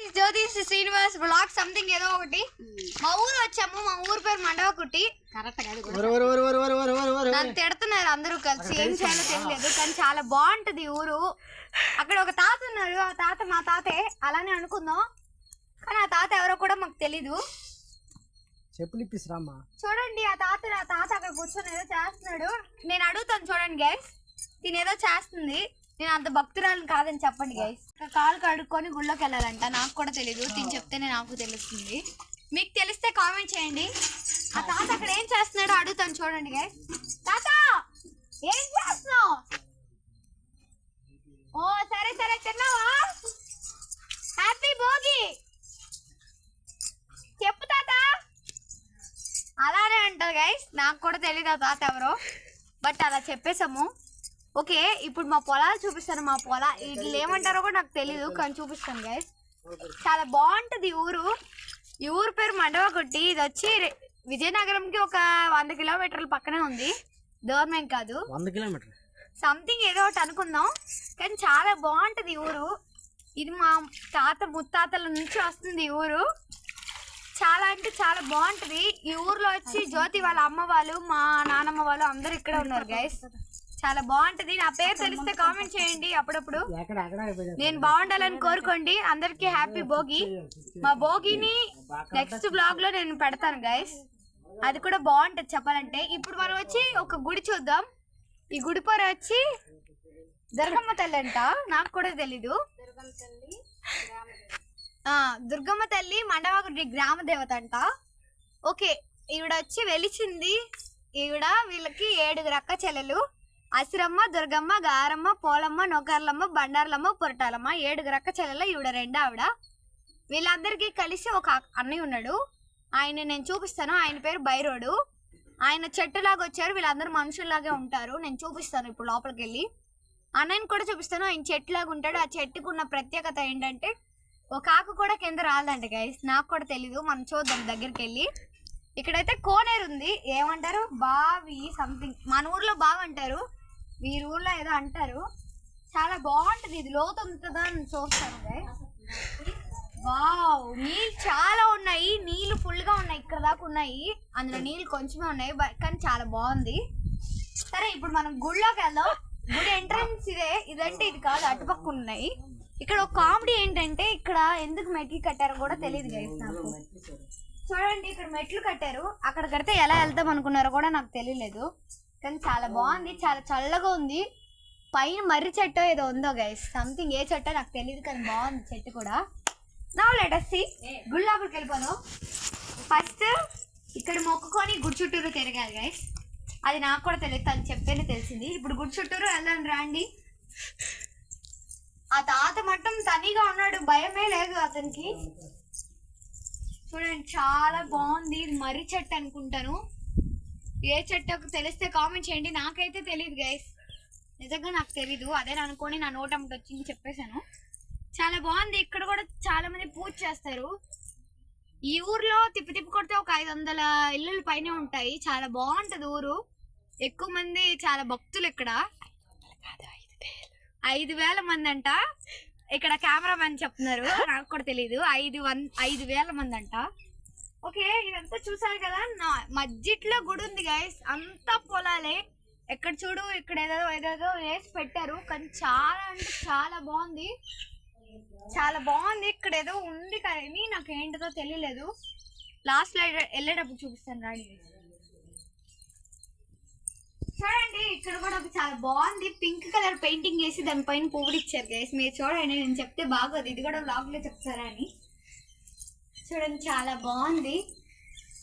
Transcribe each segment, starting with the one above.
జ్యోతి Srinivas black something ఏదో ఒకటి. మా ఊరు వచ్చాము. మా ఊరు పేరు మండవకుట్టి. నన్ను తిడుతున్నారు అందరూ కలిసి. ఏం చేయాలో తెలియదు కానీ చాలా బాగుంటది ఊరు. అక్కడ ఒక తాత ఉన్నాడు. ఆ తాత మా తాతే అలానే అనుకుందాం. కానీ ఆ తాత ఎవరో కూడా మాకు తెలీదు. చెప్పులు ఇప్పిస్తామా చూడండి ఆ తాత ఆ తాత అక్కడ కూర్చొని ఏదో చేస్తున్నాడు. నేను అడుగుతాను చూడండి గైస్ తినేదో చేస్తుంది. నేను అంత భక్తురాలు కాదని చెప్పండి గైస్ కాలు కడుక్కొని గుళ్ళోకి వెళ్ళాలంట. నాకు కూడా తెలియదు తిని చెప్తేనే నాకు తెలుస్తుంది. మీకు తెలిస్తే కామెంట్ చేయండి. ఆ తాత అక్కడ ఏం చేస్తున్నాడో అడుగుతాను చూడండి గైస్ తాత! ఏం చేస్తున్నావు? ఓ సరే సరే తిన్నావా? హ్యాపీ భోగి! చెప్పు తాత. అలానే అంటారు గైస్ నాకు కూడా తెలియదు ఆ తాత ఎవరో. బట్ అలా చెప్పేసాము ఓకే ఇప్పుడు మా పొలాలు చూపిస్తాను. మా పొలా వీళ్ళు ఏమంటారో కూడా నాకు తెలియదు కానీ చూపిస్తాను గైస్ చాలా బాగుంటది ఊరు. ఈ ఊరు పేరు మండవకొట్టి ఇది వచ్చి విజయనగరంకి ఒక వంద కిలోమీటర్ల పక్కనే ఉంది. దూరం ఏం కాదు. వంద కిలోమీటర్ సంథింగ్ ఏదో ఒకటి అనుకుందాం. కానీ చాలా బాగుంటది ఊరు. ఇది మా తాత ముత్తాతల నుంచి వస్తుంది ఈ ఊరు. చాలా అంటే చాలా బాగుంటది. ఈ ఊర్లో వచ్చి జ్యోతి వాళ్ళ అమ్మ వాళ్ళు మా నానమ్మ వాళ్ళు అందరు ఇక్కడ ఉన్నారు గైస్ చాలా బాగుంటది. నా పేరు తెలిస్తే కామెంట్ చేయండి అప్పుడప్పుడు. నేను బాగుండాలని కోరుకోండి. అందరికి హ్యాపీ భోగి. మా భోగిని నెక్స్ట్ బ్లాగ్లో నేను పెడతాను గైస్ అది కూడా బాగుంటది చెప్పాలంటే. ఇప్పుడు మనం వచ్చి ఒక గుడి చూద్దాం. ఈ గుడి పేరు వచ్చి దుర్గమ్మ తల్లి అంట. నాకు కూడా తెలీదు. దుర్గమ్మ తల్లి మండవాగుడి గ్రామ దేవత అంట. ఓకే ఈవిడ వచ్చి వెలిచింది. ఈవిడ వీళ్ళకి ఏడుగురు అక్క చెల్లెలు. అసిరమ్మ దుర్గమ్మ గారమ్మ పోలమ్మ నొకర్లమ్మ బండార్లమ్మ పొరటాలమ్మ ఏడుగురు అక్క చెల్లెల ఈవిడ రెండో ఆవిడ. వీళ్ళందరికీ కలిసి ఒక అన్నయ్య ఉన్నాడు. ఆయన నేను చూపిస్తాను. ఆయన పేరు బైరోడు ఆయన చెట్టులాగా వచ్చారు. వీళ్ళందరూ మనుషుల్లాగే ఉంటారు. నేను చూపిస్తాను ఇప్పుడు లోపలికి వెళ్ళి అన్నయ్యని కూడా చూపిస్తాను. ఆయన చెట్టులాగా ఉంటాడు. ఆ చెట్టుకు ఉన్న ప్రత్యేకత ఏంటంటే ఒక ఆకు కూడా కింద రాదంట గైస్ నాకు కూడా తెలీదు. మనం చూద్దాం దగ్గరికి వెళ్ళి ఇక్కడైతే కోనేరు ఉంది. ఏమంటారు? బావి సంథింగ్ మన ఊర్లో బావి అంటారు వీరి ఊర్లో ఏదో అంటారు. చాలా బాగుంటది ఇది. లోతు ఉంటుందా అని చూస్తాను వావ్ నీళ్ళు చాలా ఉన్నాయి. నీళ్ళు ఫుల్గా ఉన్నాయి. ఇక్కడ దాకా ఉన్నాయి. అందులో నీళ్ళు కొంచెమే ఉన్నాయి. కానీ చాలా బాగుంది. సరే ఇప్పుడు మనం గుడిలోకి వెళ్దాం. గుడి ఎంట్రన్స్ ఇదే. ఇదంటే ఇది కాదు. అటుపక్క ఉన్నాయి. ఇక్కడ ఒక కామెడీ ఏంటంటే ఇక్కడ ఎందుకు మెట్లు కట్టారో కూడా తెలియదు గైస్ నాకు. చూడండి ఇక్కడ మెట్లు కట్టారు. అక్కడ కడితే ఎలా వెళ్తాం అనుకున్నారో కూడా నాకు తెలియలేదు కానీ చాలా బాగుంది. చాలా చల్లగా ఉంది. పైన మర్రి చెట్టు ఏదో ఉందో గైస్ సంథింగ్ ఏ చెట్టో నాకు తెలియదు కానీ బాగుంది చెట్టు కూడా. నా లెటస్ సి గుడి లోపలికి వెళ్ళిపోదాం. ఫస్ట్ ఇక్కడ మొక్కుకొని గుడి చుట్టూరు తిరగాలి గైస్ అది నాకు కూడా తెలియదు. తను చెప్తేనే తెలిసింది. ఇప్పుడు గుడి చుట్టూరు వెళ్దాం రాండి. ఆ తాత మట్టం తనిగా ఉన్నాడు. భయమే లేదు అతనికి. చూడండి చాలా బాగుంది. మర్రి చెట్టు అనుకుంటాను. ఏ చెట్టు తెలిస్తే కామెంట్ చేయండి. నాకైతే తెలియదు గైస్ నిజంగా నాకు తెలీదు. అదే అనుకోని నా నోట్ అమ్మటి వచ్చింది చెప్పేశాను. చాలా బాగుంది. ఇక్కడ కూడా చాలా మంది పూజ చేస్తారు. ఈ ఊర్లో తిప్పి తిప్పి కొడితే ఒక ఐదు వందల ఇల్లుల పైన ఉంటాయి. చాలా బాగుంటది ఊరు. ఎక్కువ మంది చాలా భక్తులు ఇక్కడ. ఐదు వేల మంది అంట. ఇక్కడ కెమెరామెన్ చెప్తున్నారు. నాకు కూడా తెలియదు ఐదు వన్ ఐదు వేల మంది అంట. ఓకే ఇదంతా చూసారు కదా? నా మజ్జిట్లో గుడి ఉంది గైస్ అంతా పొలాలే. ఎక్కడ చూడు ఇక్కడ ఏదో ఏదేదో వేసి పెట్టారు. కానీ చాలా అంటే చాలా బాగుంది. చాలా బాగుంది. ఇక్కడ ఏదో ఉంది కానీ నాకు ఏంటిదో తెలియలేదు. లాస్ట్లో వెళ్ళేటప్పుడు చూపిస్తాను రాడి చూడండి ఇక్కడ కూడా ఒక చాలా బాగుంది. పింక్ కలర్ పెయింటింగ్ వేసి దానిపైన పువ్వులు ఇచ్చారు గైస్ మీరు చూడండి నేను చెప్తే బాగోదు. ఇది కూడా బ్లాగ్లో చెప్తారా అని. చూడండి చాలా బాగుంది.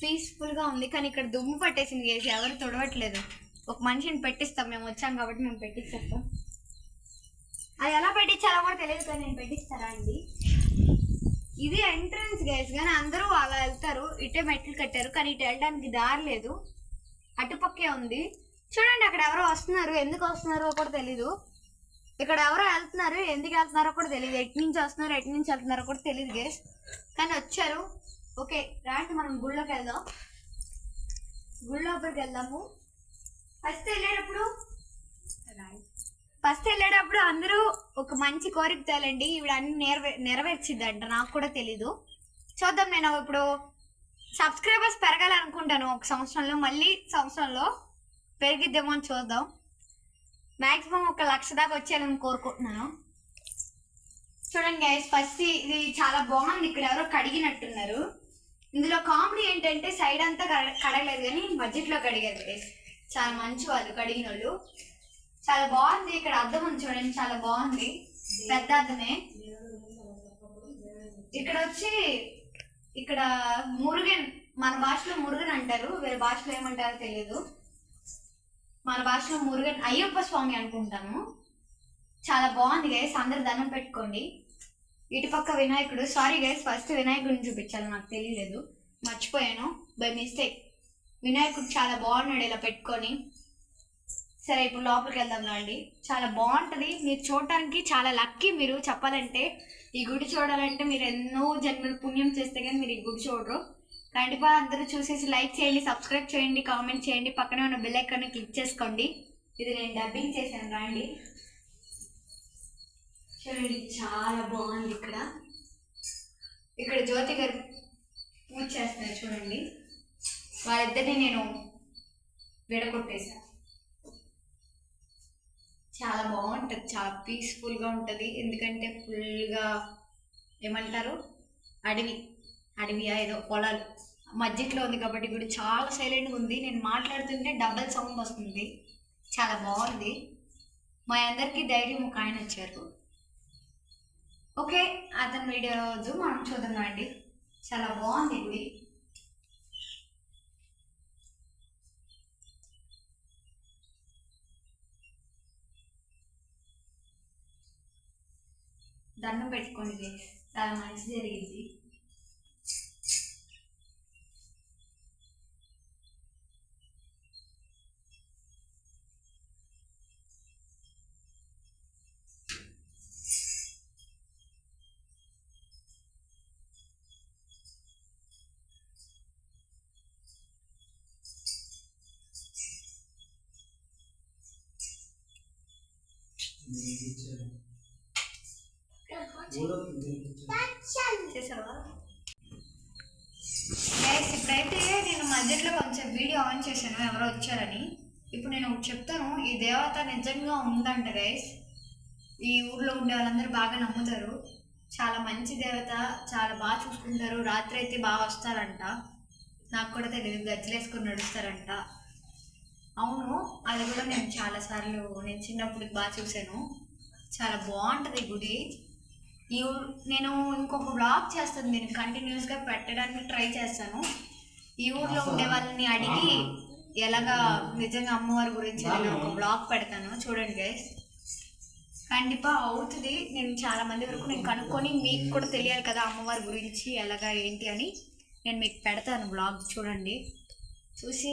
పీస్ఫుల్గా ఉంది. కానీ ఇక్కడ దుమ్ము పట్టేసింది గేసి ఎవరు తొడవట్లేదు. ఒక మనిషిని పెట్టిస్తాం మేము వచ్చాం కాబట్టి మేము పెట్టిస్తాం అది ఎలా పెట్టించాలో కూడా తెలియదు కానీ నేను పెట్టిస్తారా అండి? ఇది ఎంట్రన్స్ గైస్ కానీ అందరూ అలా వెళ్తారు. ఇటే మెట్లు కట్టారు కానీ ఇటు వెళ్ళడానికి దారి లేదు. అటుపక్కే ఉంది. చూడండి అక్కడ ఎవరో వస్తున్నారు. ఎందుకు వస్తున్నారో కూడా తెలీదు. ఇక్కడ ఎవరో వెళ్తున్నారు ఎందుకు వెళ్తున్నారో కూడా తెలియదు. ఎటు నుంచి వస్తున్నారు ఎటు నుంచి వెళ్తున్నారో కూడా తెలియదు గేస్ కానీ వచ్చారు. ఓకే రాండి మనం గుళ్ళోకి వెళ్దాం. గుడి లోపలికి వెళ్దాము. ఫస్ట్ వెళ్ళేటప్పుడు ఫస్ట్ వెళ్ళేటప్పుడు అందరూ ఒక మంచి కోరిక తేలండి. ఇవి అన్ని నెరవే నెరవేర్చిద్దంట నాకు కూడా తెలీదు. చూద్దాం నేను ఇప్పుడు సబ్స్క్రైబర్స్ పెరగాలనుకుంటాను ఒక సంవత్సరంలో. మళ్ళీ సంవత్సరంలో పెరిగిద్దేమో అని చూద్దాం. మాక్సిమం ఒక లక్ష దాకా వచ్చేయాలని కోరుకుంటున్నాను. చూడండి గైస్ ఫస్ట్ ఇది చాలా బాగుంది. ఇక్కడ ఎవరో కడిగినట్టున్నారు. ఇందులో కామెడీ ఏంటంటే సైడ్ అంతా కడ- కడగలేదు కానీ బడ్జెట్లో కడిగారు గైస్ చాలా మంచి వాళ్ళు కడిగిన వాళ్ళు చాలా బాగుంది. ఇక్కడ అర్థం ఉంది చూడండి చాలా బాగుంది. పెద్ద అర్థమే ఇక్కడ వచ్చి ఇక్కడ మురుగన్ మన భాషలో మురుగన్ అంటారు. వేరే భాషలో ఏమంటారో తెలియదు మన భాషలో మురుగన్ అయ్యప్ప స్వామి అనుకుంటాను చాలా బాగుంది గైస్ అందరు దండం పెట్టుకోండి. ఇటుపక్క వినాయకుడు సారీ గైస్ ఫస్ట్ వినాయకుడిని చూపించాలి నాకు తెలియలేదు. మర్చిపోయాను బై మిస్టేక్ వినాయకుడు చాలా బాగున్నాడు ఇలా పెట్టుకొని. సరే ఇప్పుడు లోపలికి వెళ్దాం రండి. చాలా బాగుంటుంది. మీరు చూడటానికి చాలా లక్కీ మీరు చెప్పాలంటే. ఈ గుడి చూడాలంటే మీరు ఎన్నో జన్మలు పుణ్యం చేస్తే కానీ మీరు ఈ గుడి చూడరు. కండిపా అందరూ చూసేసి లైక్ చేయండి సబ్స్క్రైబ్ చేయండి కామెంట్ చేయండి. పక్కనే ఉన్న బెల్ ఐకాన్ క్లిక్ చేసుకోండి. ఇది నేను డబ్బింగ్ చేశాను రండి. చూడండి చాలా బాగుంది ఇక్కడ. ఇక్కడ జ్యోతి గారు పూజ చేస్తున్నారు చూడండి. వాళ్ళిద్దరిని నేను విడగొట్టేశాను చాలా బాగుంటుంది చాలా పీస్ఫుల్గా ఉంటుంది. ఎందుకంటే ఫుల్గా ఏమంటారు? అడవి అడవి ఏదో పొలాలు. మధ్యలో ఉంది కాబట్టి ఇప్పుడు చాలా సైలెంట్గా ఉంది. నేను మాట్లాడుతుంటే డబల్ సౌండ్ వస్తుంది. చాలా బాగుంది. మా అందరికీ ధైర్యం ఒక ఆయన వచ్చారు. ఓకే అతని వీడియో రోజు మనం చూద్దాం అండి. చాలా బాగుంది దండం పెట్టుకోండి. చాలా మంచి జరిగింది. చేసావా ఇప్పుడైతే నేను మధ్యలో కొంచెం వీడియో ఆన్ చేశాను ఎవరో వచ్చారని. ఇప్పుడు నేను చెప్తాను ఈ దేవత నిజంగా ఉందంట గైస్ ఈ ఊర్లో ఉండే వాళ్ళందరూ బాగా నమ్ముతారు. చాలా మంచి దేవత చాలా బాగా చూసుకుంటారు. రాత్రి అయితే బాగా వస్తారంట. నాకు కూడా తెలియదు గజ్జలేసుకొని నడుస్తారంట. అవును అది కూడా నేను చాలాసార్లు నేను చిన్నప్పుడు బాగా చూశాను. చాలా బాగుంటుంది గుడి. ఈ నేను ఇంకొక బ్లాగ్ చేస్తాను నేను కంటిన్యూస్గా పెట్టడానికి ట్రై చేస్తాను. ఈ ఊర్లో ఉండే వాళ్ళని అడిగి ఎలాగా నిజంగా అమ్మవారి గురించి నేను ఒక బ్లాగ్ పెడతాను. చూడండి గైస్ కண்டிపా అవుతుంది. నేను చాలా మంది వరకు నేను కనుక్కొని మీకు కూడా తెలియాలి కదా అమ్మవారి గురించి ఎలాగా ఏంటి అని. నేను మీకు పెడతాను బ్లాగ్ చూడండి. చూసి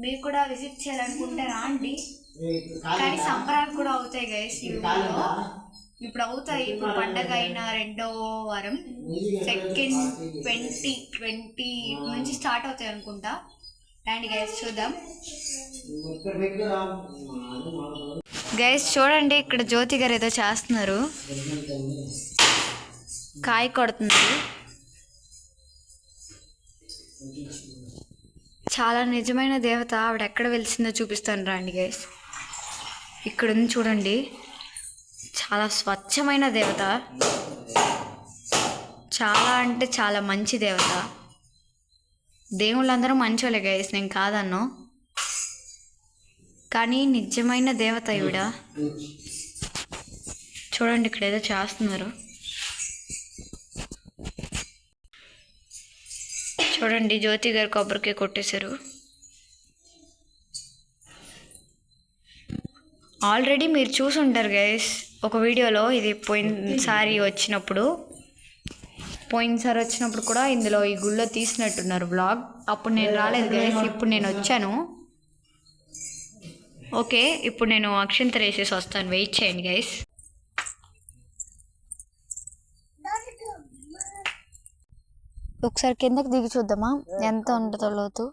మీరు కూడా విజిట్ చేయాలనుకుంటే రాండి. కానీ సంబరాలు కూడా అవుతాయి గైస్ ఊర్లో ఇప్పుడు అవుతాయి. ఇప్పుడు పండగ అయిన రెండో వారం సెకండ్ ట్వంటీ ట్వంటీ నుంచి స్టార్ట్ అవుతాయి అనుకుంటా. రండి గైస్ చూద్దాం. గైస్ చూడండి ఇక్కడ జ్యోతి గారు ఏదో చేస్తున్నారు. కాయ కొడుతున్నారు. చాలా నిజమైన దేవత ఆవిడ ఎక్కడ వెలిసిందో చూపిస్తాను రండి గైస్ ఇక్కడ ఉంది చూడండి. చాలా స్వచ్ఛమైన దేవత. చాలా అంటే చాలా మంచి దేవత. దేవుళ్ళందరూ మంచోలే గైస్ నేను కాదన్ను. కానీ నిజమైన దేవత ఈవిడ. చూడండి ఇక్కడ ఏదో చేస్తున్నారు. చూడండి జ్యోతి గారు కొబ్బరికాయ కొట్టేశారు. ఆల్రెడీ మీరు చూసుంటారు గైస్ ఒక వీడియోలో ఇది పోయినసారి వచ్చినప్పుడు పోయినసారి వచ్చినప్పుడు కూడా ఇందులో ఈ గుళ్ళో తీసినట్టున్నారు బ్లాగ్ అప్పుడు నేను రాలేదు గైస్ ఇప్పుడు నేను వచ్చాను. ఓకే ఇప్పుడు నేను అక్షంతర వేసేసి వస్తాను. వెయిట్ చేయండి గైస్ ఒకసారి కిందకి దిగి చూద్దామా? ఎంత ఉంటుందో లోతు.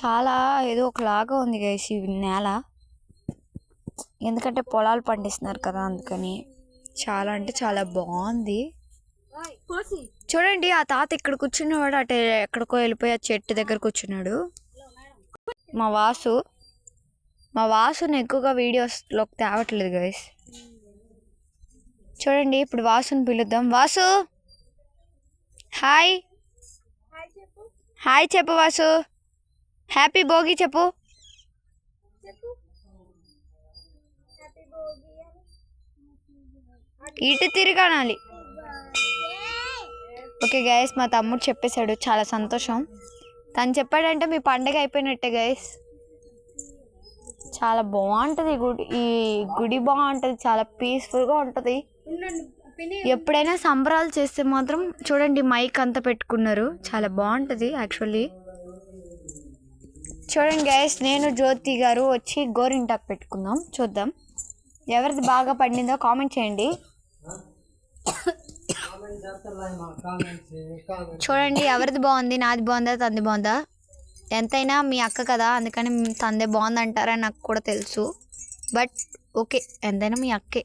చాలా ఏదో ఒకలాగా ఉంది గైస్ ఈ నేల. ఎందుకంటే పొలాలు పండిస్తున్నారు కదా అందుకని. చాలా అంటే చాలా బాగుంది. చూడండి ఆ తాత ఇక్కడ కూర్చున్నవాడు అటు ఎక్కడికో వెళ్ళిపోయి ఆ చెట్టు దగ్గర కూర్చున్నాడు. మా వాసు మా వాసుని ఎక్కువగా వీడియోస్లోకి తేవట్లేదు గైస్ చూడండి ఇప్పుడు వాసుని పిలుద్దాం. వాసు! హాయ్. హాయ్ చెప్పు. వాసు. హ్యాపీ భోగి చెప్పు. ఇటు తిరగానాలి ఓకే గైస్ మా తమ్ముడు చెప్పేశాడు చాలా సంతోషం. తను చెప్పాడంటే మీ పండగ అయిపోయినట్టే గైస్. చాలా బాగుంటుంది ఈ గుడి. ఈ గుడి బాగుంటుంది చాలా పీస్ఫుల్గా ఉంటుంది. ఎప్పుడైనా సంబరాలు చేస్తే మాత్రం చూడండి మైక్ అంతా పెట్టుకున్నారు. చాలా బాగుంటుంది యాక్చువల్లీ. చూడండి గైస్ నేను జ్యోతి గారు వచ్చి గోరింటాకు పెట్టుకుందాం. చూద్దాం. ఎవరిది బాగా పండిందో కామెంట్ చేయండి. చూడండి ఎవరిది బాగుంది నాది బాగుందా తంది బాగుందా? ఎంతైనా మీ అక్క కదా అందుకని తందే బాగుంది అంటారని నాకు కూడా తెలుసు. బట్ ఓకే ఎంతైనా మీ అక్కే.